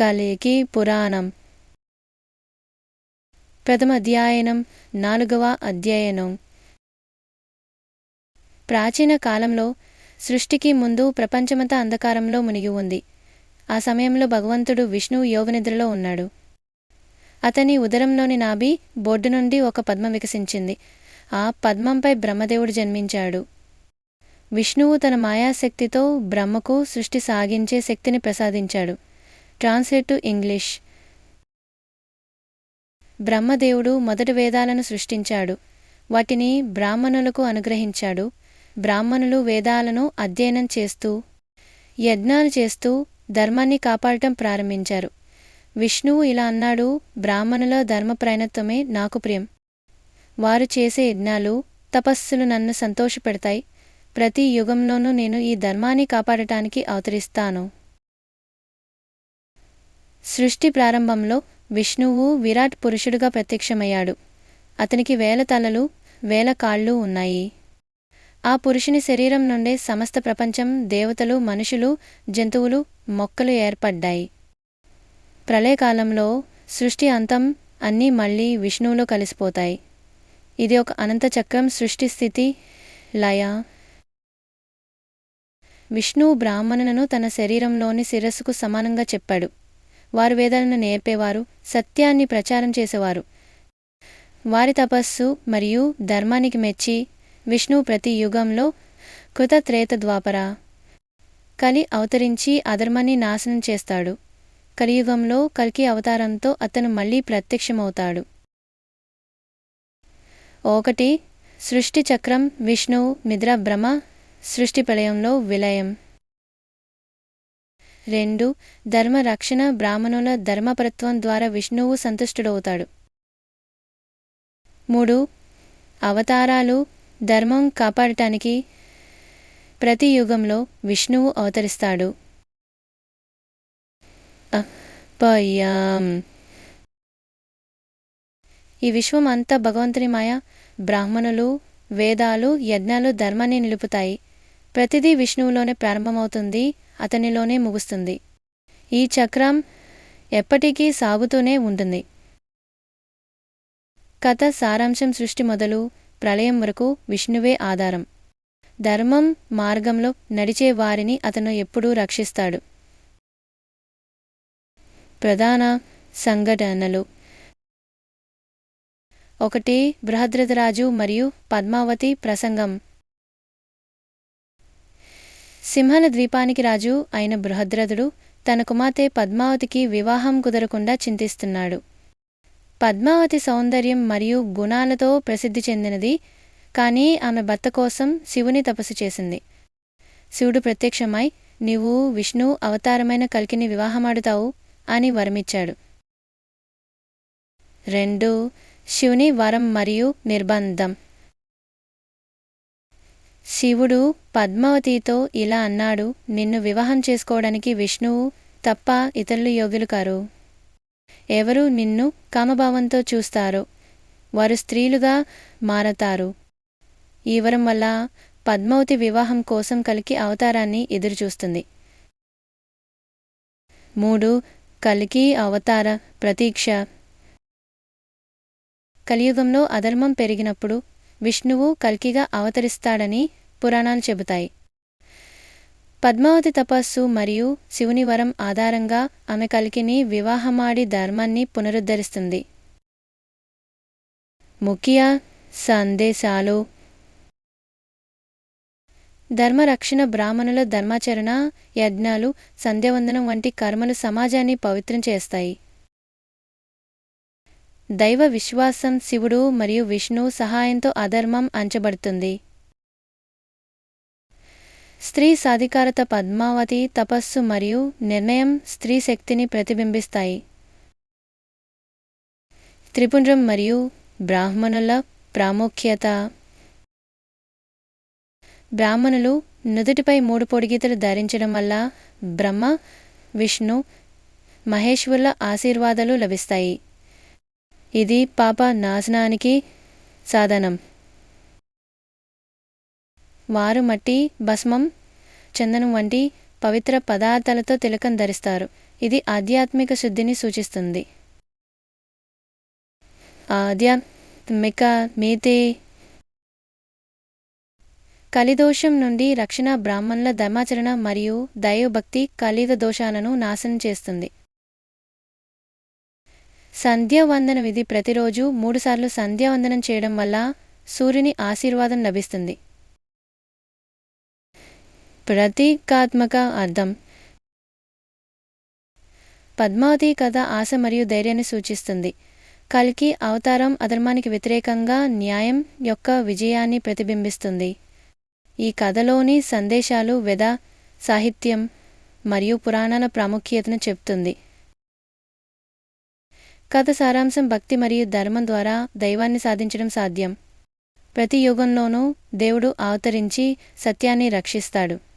కలికి పురాణం. ప్రథమ అధ్యాయనం నాలుగవ అధ్యయనం. ప్రాచీన కాలంలో సృష్టికి ముందు ప్రపంచమంతా అంధకారంలో మునిగి ఉంది. ఆ సమయంలో భగవంతుడు విష్ణువు యోగనిద్రలో ఉన్నాడు. అతని ఉదరంలోని నాభి బొడ్డు నుండి ఒక పద్మం వికసించింది. ఆ పద్మంపై బ్రహ్మదేవుడు జన్మించాడు. విష్ణువు తన మాయాశక్తితో బ్రహ్మకు సృష్టి సాగించే శక్తిని ప్రసాదించాడు. ట్రాన్స్లేట్ టు ఇంగ్లీష్ బ్రహ్మదేవుడు మొదటి వేదాలను సృష్టించాడు. వాటిని బ్రాహ్మణులకు అనుగ్రహించాడు. బ్రాహ్మణులు వేదాలను అధ్యయనం చేస్తూ యజ్ఞాలు చేస్తూ ధర్మాన్ని కాపాడటం ప్రారంభించారు. విష్ణువు ఇలా అన్నాడు బ్రాహ్మణుల ధర్మప్రయణత్వమే నాకు ప్రియం. వారు చేసే యజ్ఞాలు తపస్సులు నన్ను సంతోషపెడతాయి. ప్రతి యుగంలోనూ నేను ఈ ధర్మాన్ని కాపాడటానికి అవతరిస్తాను. సృష్టి ప్రారంభంలో విష్ణువు విరాట్ పురుషుడుగా ప్రత్యక్షమయ్యాడు. అతనికి వేల తలలు వేల కాళ్ళు ఉన్నాయి. ఆ పురుషుని శరీరం నుండే సమస్త ప్రపంచం దేవతలు మనుషులు జంతువులు మొక్కలు ఏర్పడ్డాయి. ప్రళయకాలంలో సృష్టి అంతం అన్నీ మళ్ళీ విష్ణువులో కలిసిపోతాయి. ఇది ఒక అనంత చక్రం సృష్టి స్థితి లయ. విష్ణువు బ్రాహ్మణులను తన శరీరంలోని శిరస్సుకు సమానంగా చెప్పాడు. వారు వేదాలను నేర్పేవారు సత్యాన్ని ప్రచారం చేసేవారు. వారి తపస్సు మరియు ధర్మానికి మెచ్చి విష్ణువు ప్రతి యుగంలో కృత త్రేత ద్వాపర కలి అవతరించి అధర్మాన్ని నాశనం చేస్తాడు. కలియుగంలో కల్కి అవతారంతో అతను మళ్ళీ ప్రత్యక్షమవుతాడు. ఒకటి సృష్టి చక్రం విష్ణువు నిద్ర భ్రమ సృష్టి ప్రళయంలో విలయం. రెండు ధర్మ రక్షణ బ్రాహ్మణుల ధర్మపరత్వం ద్వారా విష్ణువు సంతుష్టుడవుతాడు. మూడు అవతారాలు ధర్మం కాపాడటానికి ప్రతి యుగంలో విష్ణువు అవతరిస్తాడు. అపయం ఈ విశ్వం అంతా భగవంతుని మాయ బ్రాహ్మణులు వేదాలు యజ్ఞాలు ధర్మాన్ని నిలుపుతాయి. ప్రతిదీ విష్ణువులోనే ప్రారంభమవుతుంది. అతనిలోనే ముగుస్తుంది. ఈ చక్రం ఎప్పటికీ సాగుతూనే ఉంటుంది. కథ సారాంశం సృష్టి మొదలు ప్రళయం వరకు విష్ణువే ఆధారం. ధర్మం మార్గంలో నడిచే వారిని అతను ఎప్పుడూ రక్షిస్తాడు. ప్రధాన సంఘటనలు. ఒకటి బృహద్రథరాజు మరియు పద్మావతి ప్రసంగం. సింహల ద్వీపానికి రాజు అయిన బృహద్రథుడు తన కుమార్తె పద్మావతికి వివాహం కుదరకుండా చింతిస్తున్నాడు. పద్మావతి సౌందర్యం మరియు గుణాలతో ప్రసిద్ధి చెందినది కానీ ఆమె భర్త కోసం శివుని తపస్సు చేసింది. శివుడు ప్రత్యక్షమై నీవు విష్ణు అవతారమైన కల్కిని వివాహమాడుతావు అని వరమిచ్చాడు. రెండు శివుని వరం మరియు నిర్బంధం. శివుడు పద్మావతితో ఇలా అన్నాడు నిన్ను వివాహం చేసుకోవడానికి విష్ణువు తప్ప ఇతరులు యోగ్యులు కారు. ఎవరు నిన్ను కామభావంతో చూస్తారో వారు స్త్రీలుగా మారతారు. ఈ వరం వల్ల పద్మావతి వివాహం కోసం కలికి అవతారాన్ని ఎదురుచూస్తుంది. మూడు కలికి అవతార ప్రతీక్ష. కలియుగంలో అధర్మం పెరిగినప్పుడు విష్ణువు కల్కిగా అవతరిస్తాడని పురాణాలు చెబుతాయి. పద్మావతి తపస్సు మరియు శివుని వరం ఆధారంగా ఆమె కలికిని వివాహమాడి ధర్మాన్ని పునరుద్ధరిస్తుంది. ముఖ్య సందేశాలు. ధర్మరక్షణ బ్రాహ్మణుల ధర్మాచరణ యజ్ఞాలు సంధ్యవందనం వంటి కర్మలు సమాజాన్ని పవిత్రం చేస్తాయి. దైవ విశ్వాసం శివుడు మరియు విష్ణు సహాయంతో అధర్మం అంచబడుతుంది. స్త్రీ సాధికారత పద్మావతి తపస్సు మరియు నిర్ణయం స్త్రీ శక్తిని ప్రతిబింబిస్తాయి. త్రిపుండ్రం మరియు బ్రాహ్మణుల ప్రాముఖ్యత. బ్రాహ్మణులు నుదుటిపై మూడు పొడిగీతలు ధరించడం వల్ల బ్రహ్మ విష్ణు మహేశ్వరుల ఆశీర్వాదాలు లభిస్తాయి. ఇది పాప నాశనానికి సాధనం. వారు మట్టి భస్మం చందనం వంటి పవిత్ర పదార్థాలతో తిలకం ధరిస్తారు. ఇది ఆధ్యాత్మిక శుద్ధిని సూచిస్తుంది. ఆధ్యాత్మిక మీతే కలిదోషం నుండి రక్షణ బ్రాహ్మణుల ధర్మాచరణ మరియు దైవభక్తి కలిద దోషాలను నాశనం చేస్తుంది. సంధ్యావందన విధి ప్రతిరోజు మూడుసార్లు సంధ్యావందనం చేయడం వల్ల సూర్యుని ఆశీర్వాదం లభిస్తుంది. ప్రతీకాత్మక అర్థం. పద్మావతి కథ ఆశ మరియు ధైర్యాన్ని సూచిస్తుంది. కల్కి అవతారం అధర్మానికి వ్యతిరేకంగా న్యాయం యొక్క విజయాన్ని ప్రతిబింబిస్తుంది. ఈ కథలోని సందేశాలు వెద సాహిత్యం మరియు పురాణాల ప్రాముఖ్యతను చెప్తుంది కథ సారాంశం భక్తి మరియు ధర్మం ద్వారా దైవాన్ని సాధించడం సాధ్యం. ప్రతి యుగంలోనూ దేవుడు అవతరించి సత్యాన్ని రక్షిస్తాడు.